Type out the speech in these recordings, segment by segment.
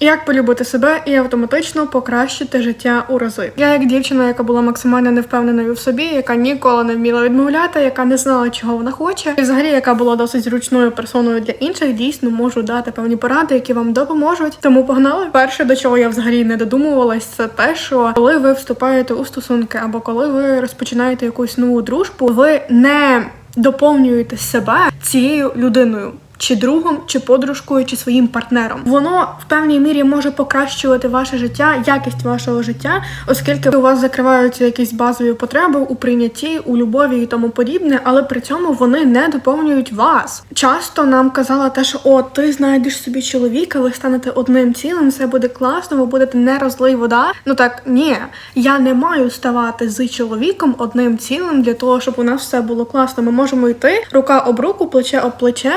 Як полюбити себе і автоматично покращити життя у рази. Я як дівчина, яка була максимально невпевненою в собі, яка ніколи не вміла відмовляти, яка не знала, чого вона хоче, і взагалі, яка була досить зручною персоною для інших, дійсно можу дати певні поради, які вам допоможуть. Тому погнали. Перше, до чого я взагалі не додумувалась, це те, що коли ви вступаєте у стосунки, або коли ви розпочинаєте якусь нову дружбу, ви не доповнюєте себе цією людиною. Чи другом, чи подружкою, чи своїм партнером. Воно в певній мірі може покращувати ваше життя, якість вашого життя, оскільки у вас закриваються якісь базові потреби у прийнятті, у любові і тому подібне, але при цьому вони не доповнюють вас. Часто нам казала те, що о, ти знайдеш собі чоловіка, ви станете одним цілим, все буде класно, ви будете не розлий вода. Ну так ні, я не маю ставати з чоловіком одним цілим для того, щоб у нас все було класно. Ми можемо йти рука об руку, плече об плече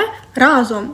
разом.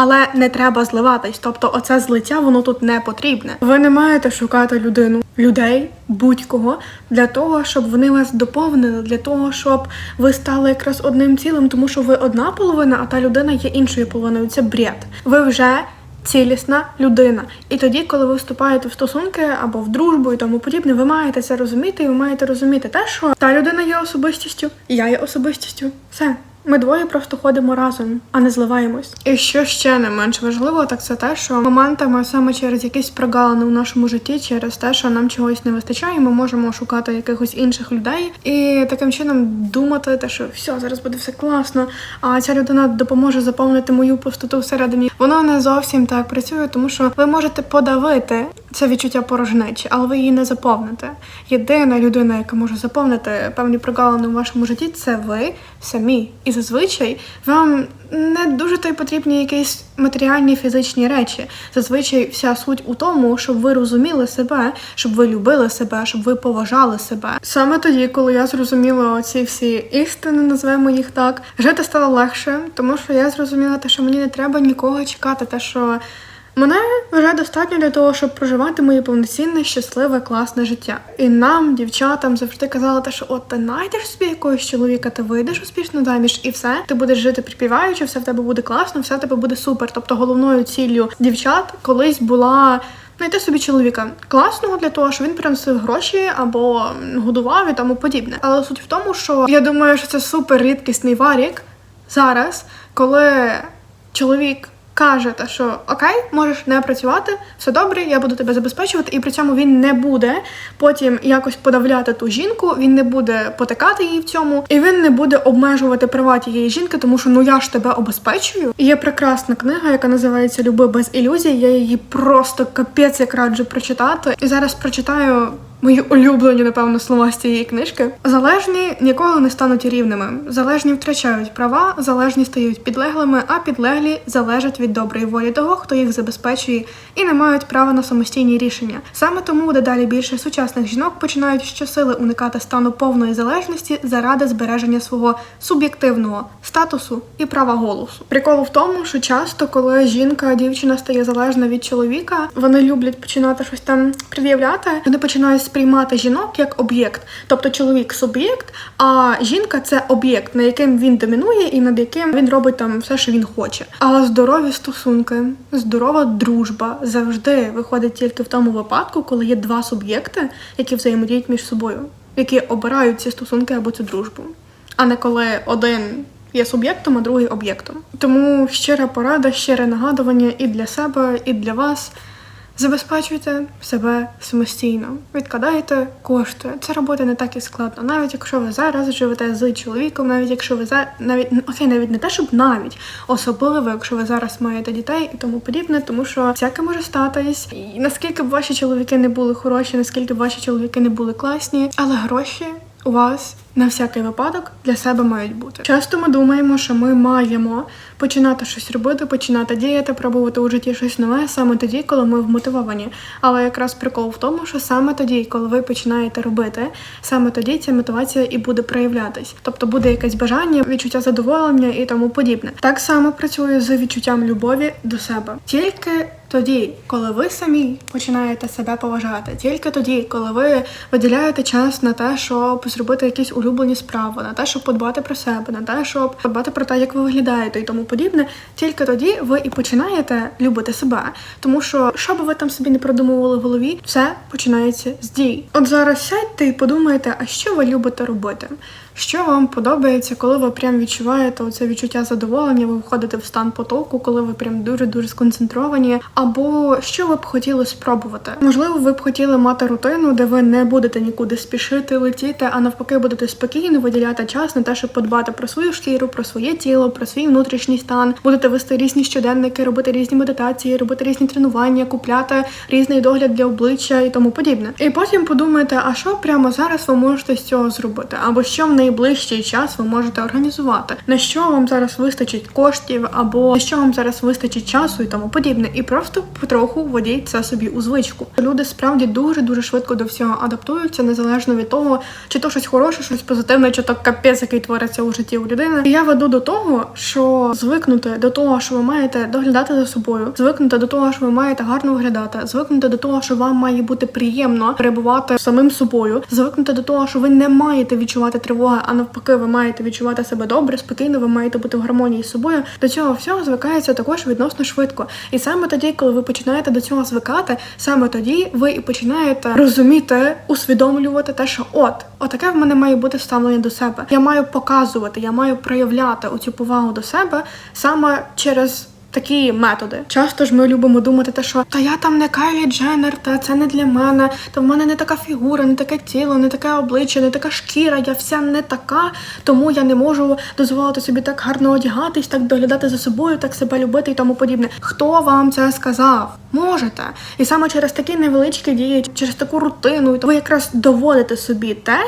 Але не треба зливатись, тобто оце злиття воно тут не потрібне. Ви не маєте шукати людину, людей, будь-кого для того, щоб вони вас доповнили, для того, щоб ви стали якраз одним цілим, тому що ви одна половина, а та людина є іншою половиною. Це бред. Ви вже. Цілісна людина, і тоді, коли ви вступаєте в стосунки або в дружбу і тому подібне, ви маєте це розуміти, і ви маєте розуміти те, що та людина є особистістю, я є особистістю. Все. Ми двоє просто ходимо разом, а не зливаємось. І що ще не менш важливо, так це те, що моментами саме через якісь прогалини у нашому житті, через те, що нам чогось не вистачає, ми можемо шукати якихось інших людей і таким чином думати, те, що все, зараз буде все класно, а ця людина допоможе заповнити мою пустоту всередині. Воно не зовсім так працює, тому що ви можете подавити це відчуття порожнечі, але ви її не заповните. Єдина людина, яка може заповнити певні прогалини у вашому житті, це ви самі. І зазвичай вам не дуже то й потрібні якісь матеріальні фізичні речі. Зазвичай вся суть у тому, щоб ви розуміли себе, щоб ви любили себе, щоб ви поважали себе. Саме тоді, коли я зрозуміла оці всі істини, назвемо їх так, жити стало легше, тому що я зрозуміла те, що мені не треба нікого чекати, те, що. Мене вже достатньо для того, щоб проживати моє повноцінне, щасливе, класне життя. І нам, дівчатам, завжди казали, те, що от ти знайдеш собі якогось чоловіка, ти вийдеш успішно заміж, і все, ти будеш жити припіваючи, все в тебе буде класно, все в тебе буде супер. Тобто головною ціллю дівчат колись була. Знайти собі чоловіка класного для того, щоб він приносив гроші або годував і тому подібне. Але суть в тому, що я думаю, що це супер рідкісний варік зараз, коли чоловік каже, те, що окей, можеш не працювати, все добре, я буду тебе забезпечувати, і при цьому він не буде потім якось подавляти ту жінку, він не буде потикати її в цьому, і він не буде обмежувати права тієї жінки, тому що ну я ж тебе обезпечую. І Є прекрасна книга, яка називається Люби без ілюзій. Я її просто капець як раджу прочитати. І зараз прочитаю. Мої улюблені, напевно, слова з цієї книжки. Залежні ніколи не стануть рівними. Залежні втрачають права, залежні стають підлеглими, а підлеглі залежать від доброї волі того, хто їх забезпечує, і не мають права на самостійні рішення. Саме тому дедалі більше сучасних жінок починають щосили уникати стану повної залежності заради збереження свого суб'єктивного статусу і права голосу. Прикол в тому, що часто, коли жінка, дівчина стає залежна від чоловіка, вони люблять починати щось там пред'являти. Вони починають сприймати жінок як об'єкт, тобто чоловік суб'єкт, а жінка це об'єкт, на яким він домінує і над яким він робить там все, що він хоче. А здорові стосунки, здорова дружба завжди виходить тільки в тому випадку, коли є два суб'єкти, які взаємодіють між собою, які обирають ці стосунки або цю дружбу, а не коли один. Є суб'єктом, а другий об'єктом. Тому щира порада, щире нагадування і для себе, і для вас. Забезпечуйте себе самостійно, відкладайте кошти. Це робити не так і складно. Навіть якщо ви зараз живете з чоловіком, навіть якщо ви за навіть окей, навіть не те, щоб навіть особливо, якщо ви зараз маєте дітей і тому подібне, тому що всяке може статись. І наскільки б ваші чоловіки не були хороші, наскільки б ваші чоловіки не були класні, але гроші у вас на всякий випадок для себе мають бути. Часто ми думаємо, що ми маємо починати щось робити, починати діяти, пробувати у житті щось нове саме тоді, коли ми вмотивовані. Але якраз прикол в тому, що саме тоді, коли ви починаєте робити, саме тоді ця мотивація і буде проявлятись. Тобто буде якесь бажання, відчуття задоволення і тому подібне. Так само працює з відчуттям любові до себе. Тільки тоді, коли ви самі починаєте себе поважати, тільки тоді, коли ви виділяєте час на те, щоб зробити якісь улюблені улюблені справи, на те, щоб подбати про себе, на те, щоб подбати про те, як ви виглядаєте і тому подібне, тільки тоді ви і починаєте любити себе. Тому що, що би ви там собі не продумували в голові, все починається з дій. От зараз сядьте і подумайте, а що ви любите робити? Що вам подобається, коли ви прям відчуваєте оце відчуття задоволення, ви входите в стан потоку, коли ви прям дуже дуже сконцентровані, або що ви б хотіли спробувати? Можливо, ви б хотіли мати рутину, де ви не будете нікуди спішити, летіти, а навпаки, будете спокійно виділяти час на те, щоб подбати про свою шкіру, про своє тіло, про свій внутрішній стан, будете вести різні щоденники, робити різні медитації, робити різні тренування, купляти різний догляд для обличчя і тому подібне. І потім подумайте, а що прямо зараз ви можете з цього зробити, або що в найближчий час ви можете організувати, на що вам зараз вистачить коштів, або на що вам зараз вистачить часу і тому подібне, і просто потроху вводіть це собі у звичку. Люди справді дуже дуже швидко до всього адаптуються, незалежно від того, чи то щось хороше, щось позитивне, чи то капець, який твориться у житті у людини. І я веду до того, що звикнути до того, що ви маєте доглядати за собою, звикнути до того, що ви маєте гарно виглядати, звикнути до того, що вам має бути приємно перебувати самим собою, звикнути до того, що ви не маєте відчувати тривоги, а навпаки, ви маєте відчувати себе добре, спокійно, ви маєте бути в гармонії з собою. До цього всього звикається також відносно швидко. І саме тоді, коли ви починаєте до цього звикати, саме тоді ви і починаєте розуміти, усвідомлювати те, що от, отаке в мене має бути ставлення до себе. Я маю показувати, я маю проявляти оцю повагу до себе саме через. Такі методи. Часто ж ми любимо думати, те, що та я там не Кайлі Дженнер, та це не для мене, та в мене не така фігура, не таке тіло, не таке обличчя, не така шкіра, я вся не така, тому я не можу дозволити собі так гарно одягатись, так доглядати за собою, так себе любити і тому подібне. Хто вам це сказав? Можете. І саме через такі невеличкі дії, через таку рутину, ви якраз доводите собі те,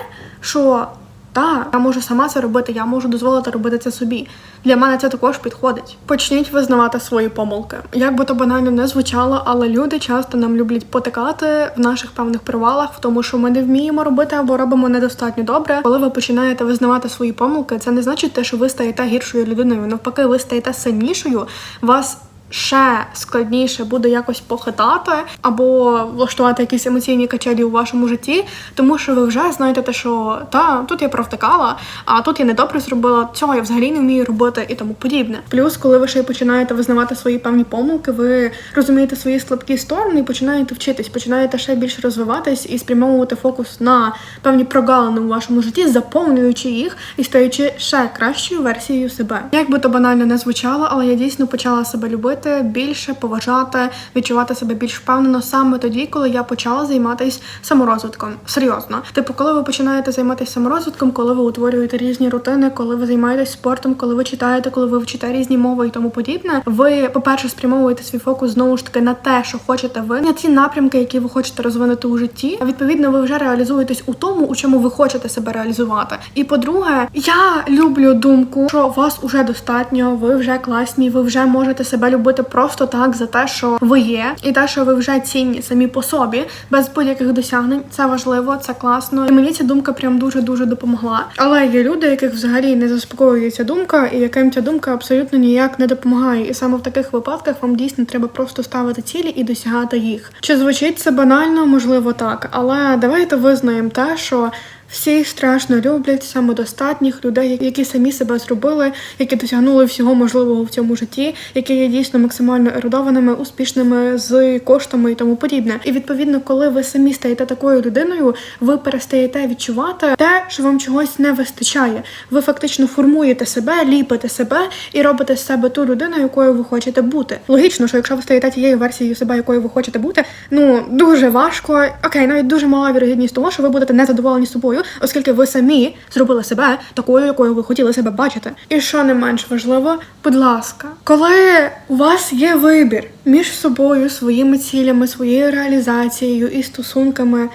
що так, я можу сама це робити, я можу дозволити робити це собі. Для мене це також підходить. Почніть визнавати свої помилки. Як би то банально не звучало, але люди часто нам люблять потикати в наших певних провалах, в тому, що ми не вміємо робити або робимо недостатньо добре. Коли ви починаєте визнавати свої помилки, це не значить те, що ви стаєте гіршою людиною. Навпаки, ви стаєте сильнішою. Вас ще складніше буде якось похитати або влаштувати якісь емоційні качелі у вашому житті, тому що ви вже знаєте те, що та тут я провтикала, а тут я недобре зробила, цього я взагалі не вмію робити і тому подібне. Плюс, коли ви ще починаєте визнавати свої певні помилки, ви розумієте свої слабкі сторони і починаєте вчитись, починаєте ще більше розвиватись і спрямовувати фокус на певні прогалини у вашому житті, заповнюючи їх і стаючи ще кращою версією себе. Як би то банально не звучало, але я дійсно почала себе любити більше поважати, відчувати себе більш впевнено саме тоді, коли я почала займатися саморозвитком. Серйозно, типу, коли ви починаєте займатися саморозвитком, коли ви утворюєте різні рутини, коли ви займаєтесь спортом, коли ви читаєте, коли ви вчите різні мови і тому подібне, ви, по-перше, спрямовуєте свій фокус знову ж таки на те, що хочете ви, на ті напрямки, які ви хочете розвинути у житті. А відповідно, ви вже реалізуєтесь у тому, у чому ви хочете себе реалізувати. І по-друге, я люблю думку, що вас уже достатньо, ви вже класні, ви вже можете себе любити просто так за те, що ви є, і те, що ви вже цінні самі по собі, без будь-яких досягнень. Це важливо, це класно. І мені ця думка прям дуже дуже допомогла. Але є люди, яких взагалі не заспокоює ця думка, і яким ця думка абсолютно ніяк не допомагає. І саме в таких випадках вам дійсно треба просто ставити цілі і досягати їх. Чи звучить це банально? Можливо, так, але давайте визнаємо те, що. Всі страшно люблять самодостатніх людей, які самі себе зробили, які досягнули всього можливого в цьому житті, які є дійсно максимально ерудованими, успішними з коштами і тому подібне. І відповідно, коли ви самі стаєте такою людиною, ви перестаєте відчувати те, що вам чогось не вистачає. Ви фактично формуєте себе, ліпите себе і робите з себе ту людину, якою ви хочете бути. Логічно, що якщо ви стаєте тією версією себе, якою ви хочете бути, ну дуже важко, окей, навіть дуже мала вірогідність того, що ви будете незадоволені собою оскільки ви самі зробили себе такою, якою ви хотіли себе бачити. І що не менш важливо, будь ласка, коли у вас є вибір між собою, своїми цілями, своєю реалізацією і стосунками,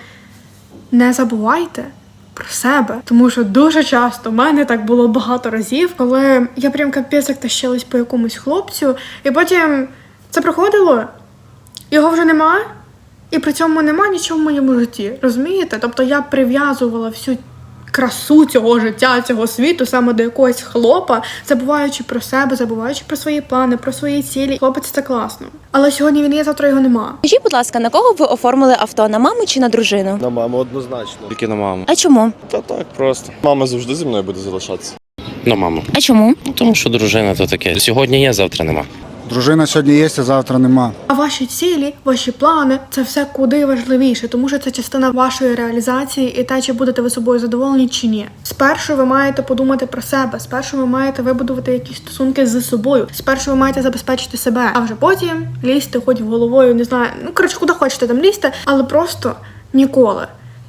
не забувайте. Про себе, тому що дуже часто в мене так було багато разів, коли я прям капець як тащилась по якомусь хлопцю, і потім це проходило, його вже немає, і при цьому нема нічого в моєму житті. Розумієте? Тобто я прив'язувала всю красу цього життя, цього світу, саме до якогось хлопа, забуваючи про себе, забуваючи про свої плани, про свої цілі. Хлопець це класно. Але сьогодні він є, завтра його нема. Скажіть, будь ласка, на кого ви оформили авто? На маму чи на дружину? На маму однозначно. Тільки на маму. А чому? Та так просто. Мама завжди зі мною буде залишатися. На маму. А чому? Ну тому що дружина то таке. Сьогодні є, завтра нема. Дружина сьогодні є, а завтра нема. А ваші цілі, ваші плани це все куди важливіше, тому що це частина вашої реалізації і те, чи будете ви собою задоволені чи ні. Спершу ви маєте подумати про себе. Спершу ви маєте вибудувати якісь стосунки з собою. Спершу ви маєте забезпечити себе, а вже потім лізьте, хоч головою, не знаю. Ну коротше, куди хочете там лізьте, але просто ніколи,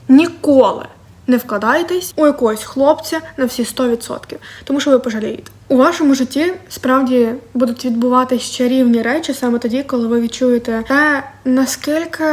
ніколи. Не вкладайтесь у якогось хлопця на всі 100%, тому що ви пожалієте. У вашому житті справді будуть відбуватися чарівні речі саме тоді, коли ви відчуєте те, наскільки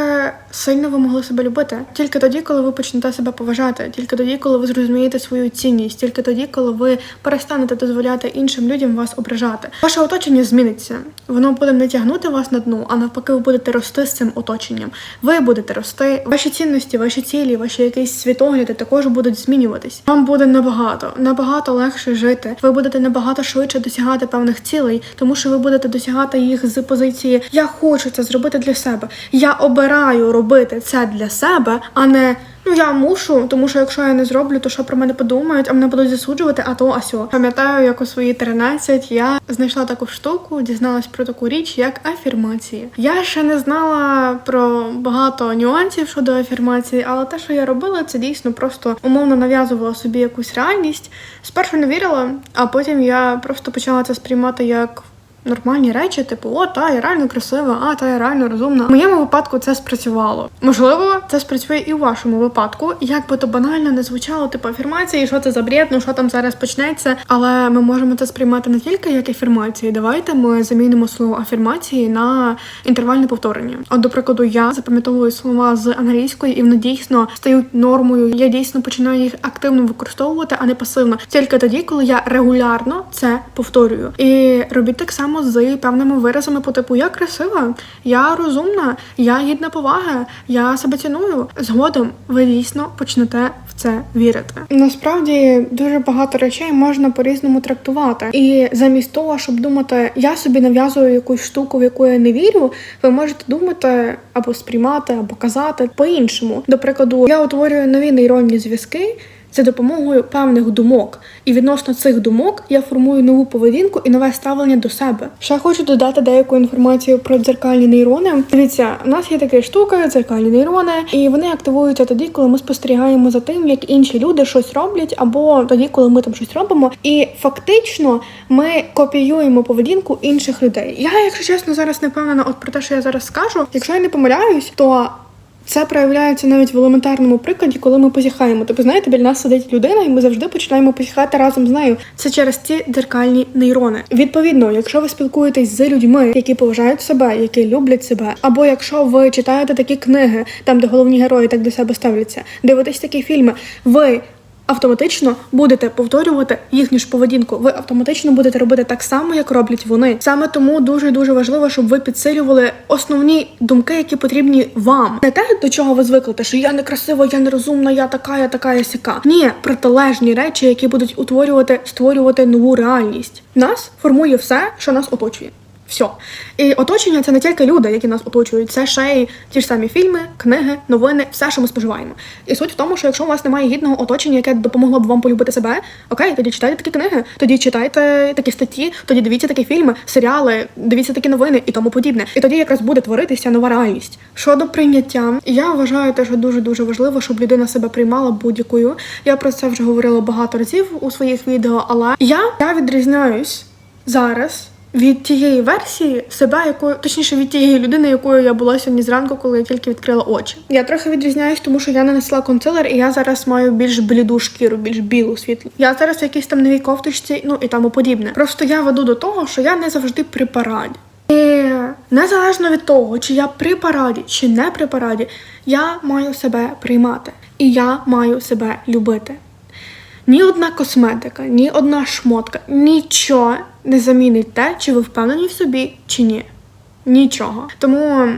сильно ви могли себе любити. Тільки тоді, коли ви почнете себе поважати, тільки тоді, коли ви зрозумієте свою цінність, тільки тоді, коли ви перестанете дозволяти іншим людям вас ображати. Ваше оточення зміниться. Воно буде не тягнути вас на дно, а навпаки, ви будете рости з цим оточенням. Ви будете рости. Ваші цінності, ваші цілі, ваші якісь світогляди також будуть змінюватись. Вам буде набагато, набагато легше жити. Ви будете набагато швидше досягати певних цілей, тому що ви будете досягати їх з позиції Я хочу це зробити для себе. Я обираю робити це для себе, а не ну я мушу, тому що якщо я не зроблю, то що про мене подумають, а мене будуть засуджувати, а то а сьо. Пам'ятаю, як у свої 13 я знайшла таку штуку, дізналась про таку річ, як афірмації. Я ще не знала про багато нюансів щодо афірмації, але те, що я робила, це дійсно просто умовно нав'язувала собі якусь реальність. Спершу не вірила, а потім я просто почала це сприймати як. Нормальні речі, типу, о, та я реально красива, а та я реально розумна. В моєму випадку це спрацювало. Можливо, це спрацює і у вашому випадку. Як би то банально не звучало, типу афірмації, що це за бред, ну що там зараз почнеться. Але ми можемо це сприймати не тільки як афірмації. Давайте ми замінимо слово афірмації на інтервальне повторення. От, до прикладу, я запам'ятовую слова з англійської, і вони дійсно стають нормою. Я дійсно починаю їх активно використовувати, а не пасивно. Тільки тоді, коли я регулярно це повторюю. І робіть так само з певними виразами по типу я красива, я розумна, я гідна поваги, я себе ціную. Згодом ви дійсно почнете в це вірити. Насправді дуже багато речей можна по-різному трактувати. І замість того, щоб думати, я собі нав'язую якусь штуку, в яку я не вірю, ви можете думати або сприймати, або казати по-іншому. До прикладу, я утворюю нові нейронні зв'язки. За допомогою певних думок, і відносно цих думок я формую нову поведінку і нове ставлення до себе. Ще хочу додати деяку інформацію про дзеркальні нейрони. Дивіться, у нас є така штука, дзеркальні нейрони, і вони активуються тоді, коли ми спостерігаємо за тим, як інші люди щось роблять, або тоді, коли ми там щось робимо. І фактично ми копіюємо поведінку інших людей. Я, якщо чесно, зараз не впевнена от про те, що я зараз скажу. Якщо я не помиляюсь, то це проявляється навіть в елементарному прикладі, коли ми позіхаємо. Тобто, знаєте, біля нас сидить людина, і ми завжди починаємо позіхати разом з нею. Це через ці дзеркальні нейрони. Відповідно, якщо ви спілкуєтесь з людьми, які поважають себе, які люблять себе, або якщо ви читаєте такі книги, там де головні герої так до себе ставляться, дивитесь такі фільми, ви. Автоматично будете повторювати їхню ж поведінку. Ви автоматично будете робити так само, як роблять вони. Саме тому дуже дуже важливо, щоб ви підсилювали основні думки, які потрібні вам. Не те, до чого ви звикли, що я не красива, я не розумна, я така, я така, я сяка. Ні, протилежні речі, які будуть утворювати, створювати нову реальність. Нас формує все, що нас оточує. Все. І оточення це не тільки люди, які нас оточують, це ще й ті ж самі фільми, книги, новини, все, що ми споживаємо. І суть в тому, що якщо у вас немає гідного оточення, яке допомогло б вам полюбити себе, окей, тоді читайте такі книги, тоді читайте такі статті, тоді дивіться такі фільми, серіали, дивіться такі новини і тому подібне. І тоді якраз буде творитися нова реальність. Щодо прийняття, я вважаю те, що дуже дуже важливо, щоб людина себе приймала будь-якою. Я про це вже говорила багато разів у своїх відео, але я, я відрізняюсь зараз від тієї версії себе, якою точніше від тієї людини, якою я була сьогодні зранку, коли я тільки відкрила очі. Я трохи відрізняюсь, тому що я нанесла консилер, і я зараз маю більш бліду шкіру, більш білу світлу. Я зараз в якійсь там новій кофточці, ну і тому подібне. Просто я веду до того, що я не завжди при параді. І незалежно від того, чи я при параді, чи не при параді, я маю себе приймати. І я маю себе любити. Ні одна косметика, ні одна шмотка, нічого не замінить те, чи ви впевнені в собі, чи ні. Нічого. Тому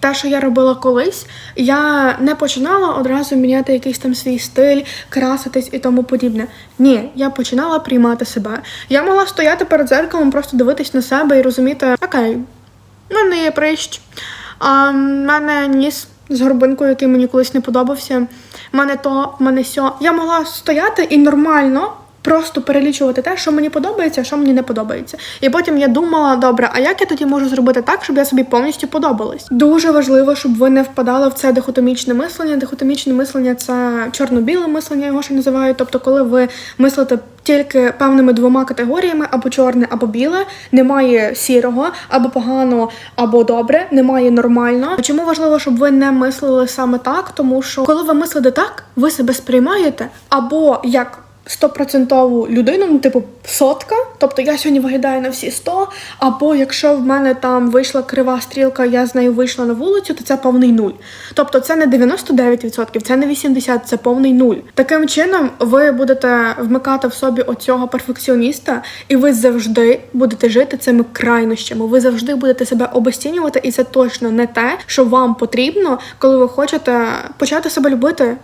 те, що я робила колись, я не починала одразу міняти якийсь там свій стиль, краситись і тому подібне. Ні, я починала приймати себе. Я могла стояти перед зеркалом, просто дивитись на себе і розуміти, окей, в мене є прищ, а в мене ніс з горбинкою, який мені колись не подобався. Мене то, мене сьо. Я могла стояти і нормально. Просто перелічувати те, що мені подобається, що мені не подобається. І потім я думала, добре, а як я тоді можу зробити так, щоб я собі повністю подобалась? Дуже важливо, щоб ви не впадали в це дихотомічне мислення. Дихотомічне мислення це чорно-біле мислення, його ще називають. Тобто, коли ви мислите тільки певними двома категоріями, або чорне, або біле, немає сірого, або погано, або добре, немає нормально. Чому важливо, щоб ви не мислили саме так? Тому що коли ви мислите так, ви себе сприймаєте або як. Стопроцентову людину, ну типу сотка. Тобто я сьогодні виглядаю на всі 100, або якщо в мене там вийшла крива стрілка, я з нею вийшла на вулицю, то це повний нуль. Тобто це не 99%, це не 80%, це повний нуль. Таким чином, ви будете вмикати в собі оцього перфекціоніста, і ви завжди будете жити цими крайнощами. Ви завжди будете себе обесцінювати, і це точно не те, що вам потрібно, коли ви хочете почати себе любити.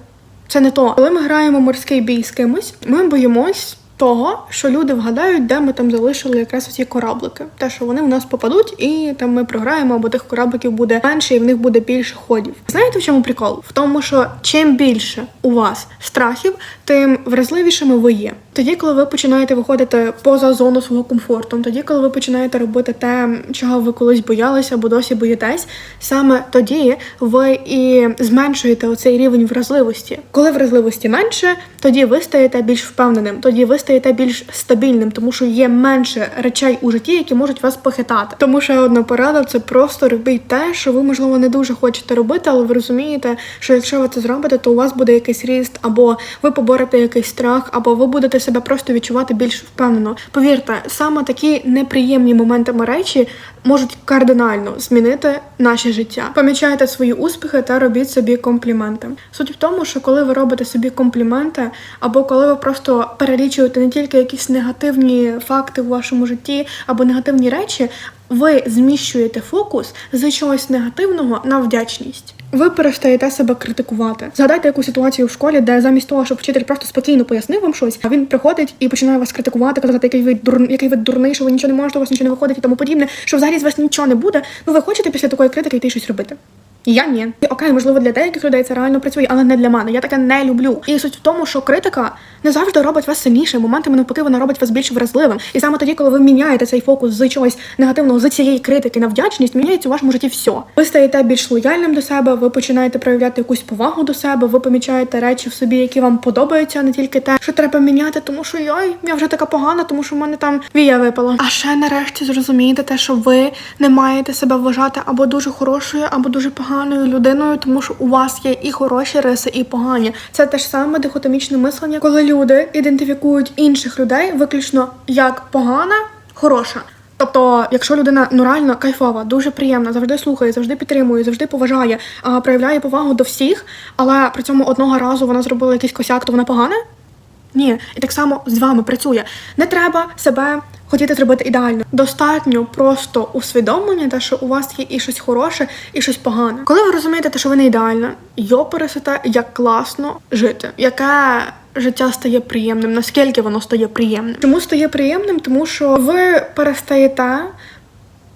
Це не то. Коли ми граємо морський бій з кимось, ми боїмось того, що люди вгадають, де ми там залишили якраз ці кораблики. Те, що вони в нас попадуть, і там ми програємо, або тих корабликів буде менше, і в них буде більше ходів. Знаєте, в чому прикол? В тому, що чим більше у вас страхів, тим вразливішими ви є. Тоді, коли ви починаєте виходити поза зону свого комфорту, тоді, коли ви починаєте робити те, чого ви колись боялися або досі боїтесь, саме тоді ви і зменшуєте оцей рівень вразливості. Коли вразливості менше, тоді ви стаєте більш впевненим, тоді ви стаєте більш стабільним, тому що є менше речей у житті, які можуть вас похитати. Тому ще одна порада це просто робіть те, що ви можливо не дуже хочете робити, але ви розумієте, що якщо ви це зробите, то у вас буде якийсь ріст, або ви поборете якийсь страх, або ви будете себе просто відчувати більш впевнено. Повірте, саме такі неприємні моментами речі можуть кардинально змінити наше життя. Помічайте свої успіхи та робіть собі компліменти. Суть в тому, що коли ви робите собі компліменти, або коли ви просто перелічуєте не тільки якісь негативні факти в вашому житті або негативні речі, ви зміщуєте фокус з чогось негативного на вдячність. Ви перестаєте себе критикувати. Згадайте яку ситуацію в школі, де замість того, щоб вчитель просто спокійно пояснив вам щось, а він приходить і починає вас критикувати, казати, який ви дур... який ви дурний, що ви нічого не можете, у вас нічого не виходить і тому подібне, що взагалі з вас нічого не буде. Ну ви хочете після такої критики йти щось робити? Я ні. Окей, можливо, для деяких людей це реально працює, але не для мене. Я таке не люблю. І суть в тому, що критика не завжди робить вас сильнішим. Моментами навпаки, вона робить вас більш вразливим. І саме тоді, коли ви міняєте цей фокус з чогось негативного з цієї критики на вдячність, міняється у вашому житті все. Ви стаєте більш лояльним до себе, ви починаєте проявляти якусь повагу до себе, ви помічаєте речі в собі, які вам подобаються, не тільки те, що треба міняти, тому що йой, я вже така погана, тому що в мене там вія випала. А ще нарешті зрозумієте те, що ви не маєте себе вважати або дуже хорошою, або дуже поганою людиною, тому що у вас є і хороші риси, і погані. Це те ж саме дихотомічне мислення, коли люди ідентифікують інших людей виключно як погана, хороша. Тобто, якщо людина ну реально кайфова, дуже приємна, завжди слухає, завжди підтримує, завжди поважає, а, проявляє повагу до всіх, але при цьому одного разу вона зробила якийсь косяк, то вона погана? Ні, і так само з вами працює. Не треба себе хотіти зробити ідеально. Достатньо просто усвідомлення, те, що у вас є і щось хороше, і щось погане. Коли ви розумієте, те, що ви не ідеальна, йо пересите, як класно жити, яке життя стає приємним, наскільки воно стає приємним. Чому стає приємним? Тому що ви перестаєте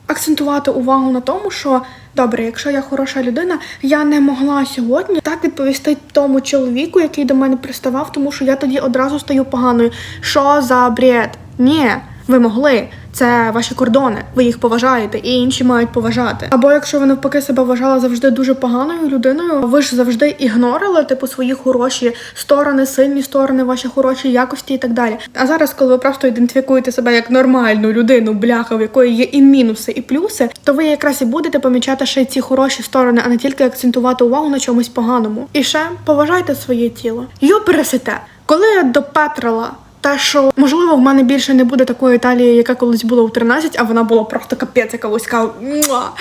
акцентувати увагу на тому, що добре, якщо я хороша людина, я не могла сьогодні так відповісти тому чоловіку, який до мене приставав, тому що я тоді одразу стаю поганою. Що за бред? Ні. Ви могли, це ваші кордони, ви їх поважаєте, і інші мають поважати. Або якщо ви навпаки себе вважали завжди дуже поганою людиною, ви ж завжди ігнорили типу свої хороші сторони, сильні сторони, ваші хороші якості і так далі. А зараз, коли ви просто ідентифікуєте себе як нормальну людину, бляха, в якої є і мінуси, і плюси, то ви якраз і будете помічати ще й ці хороші сторони, а не тільки акцентувати увагу на чомусь поганому. І ще поважайте своє тіло. Йо пересите. Коли я допетрила те, що можливо в мене більше не буде такої талії, яка колись була у 13, а вона була просто капець, яка вузька.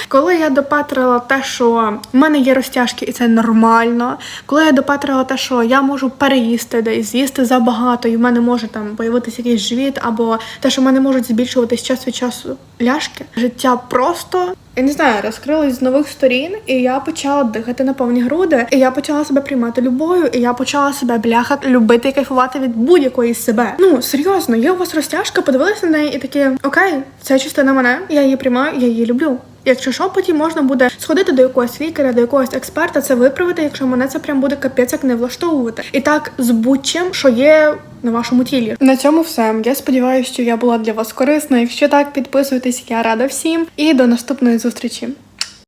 Коли я допетрила те, що в мене є розтяжки, і це нормально. Коли я допетрила те, що я можу переїсти десь, з'їсти забагато, і в мене може там появитися якийсь живіт, або те, що в мене можуть збільшуватись час від часу ляшки, життя просто я не знаю, розкрилась з нових сторін, і я почала дихати на повні груди, і я почала себе приймати любою, і я почала себе бляха любити і кайфувати від будь-якої себе. Ну серйозно, є у вас розтяжка, подивилася на неї і такі окей, це частина мене, я її приймаю, я її люблю. Якщо що, потім можна буде сходити до якогось лікаря, до якогось експерта, це виправити, якщо мене це прям буде капець як не влаштовувати. І так з будь-чим, що є на вашому тілі. На цьому все. Я сподіваюся, що я була для вас корисна. Якщо так, підписуйтесь, я рада всім. І до наступної зустрічі.